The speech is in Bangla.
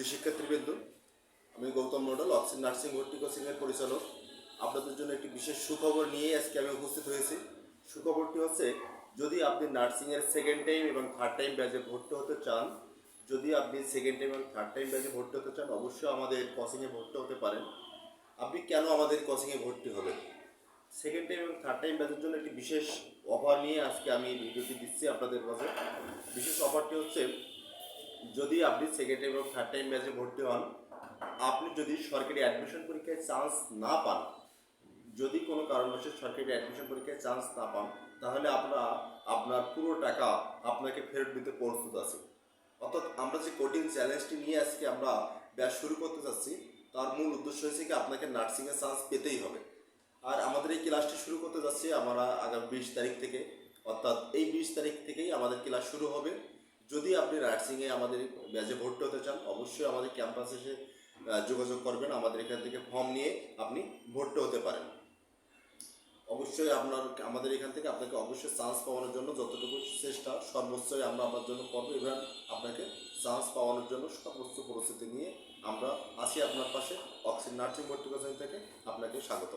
সুধী শিক্ষার্থীবৃন্দ, আমি গৌতম মণ্ডল অক্সিজেন নার্সিং ভর্তি কোচিংয়ের পরিচালক। আপনাদের জন্য একটি বিশেষ সুখবর নিয়ে আজকে আমি উপস্থিত হয়েছি। সুখবরটি হচ্ছে, যদি আপনি নার্সিংয়ের সেকেন্ড টাইম এবং থার্ড টাইম ব্যাচে ভর্তি হতে চান, যদি আপনি সেকেন্ড টাইম এবং থার্ড টাইম ব্যাচে ভর্তি হতে চান, অবশ্যই আমাদের কোচিংয়ে ভর্তি হতে পারেন। আপনি কেন আমাদের কোচিংয়ে ভর্তি হবেন সেকেন্ড টাইম এবং থার্ড টাইম ব্যাচের জন্য একটি বিশেষ অফার নিয়ে আজকে আমি ভিডিওটি দিচ্ছি আপনাদের কাছে বিশেষ অফারটি হচ্ছে যদি আপনি সেকেন্ড টাইম এবং থার্ড টাইম ব্যাচে ভর্তি হন, আপনি যদি সরকারি অ্যাডমিশন পরীক্ষায় চান্স না পান, যদি কোনো কারণবশত সরকারি অ্যাডমিশন পরীক্ষায় চান্স না পান, তাহলে আমরা আপনার পুরো টাকা আপনাকে ফেরত দিতে প্রস্তুত আছি। অর্থাৎ আমরা যে কোচিং চ্যালেঞ্জটি নিয়ে আজকে আমরা ব্যাচ শুরু করতে যাচ্ছি, তার মূল উদ্দেশ্য হয়েছে কি, আপনাকে নার্সিংয়ের চান্স পেতেই হবে। আর আমাদের এই ক্লাসটি শুরু করতে যাচ্ছি আমরা আগামী বিশ তারিখ থেকে। অর্থাৎ এই বিশ তারিখ থেকেই আমাদের ক্লাস শুরু হবে। যদি আপনি নার্সিংয়ে আমাদের ব্যাচে ভর্তি হতে চান, অবশ্যই আমাদের ক্যাম্পাসে এসে যোগাযোগ করবেন। আমাদের এখান থেকে ফর্ম নিয়ে আপনি ভর্তি হতে পারেন। অবশ্যই আপনার, আমাদের এখান থেকে আপনাকে অবশ্যই চান্স পাওয়ানোর জন্য যতটুকু চেষ্টা সর্বোচ্চই আমরা আপনার জন্য করব এবং আপনাকে চান্স পাওয়ানোর জন্য সর্বোচ্চ পরিস্থিতি নিয়ে আমরা আসি আপনার পাশে। অক্সিজেন নার্সিং ভর্তি কোচিং থেকে আপনাকে স্বাগত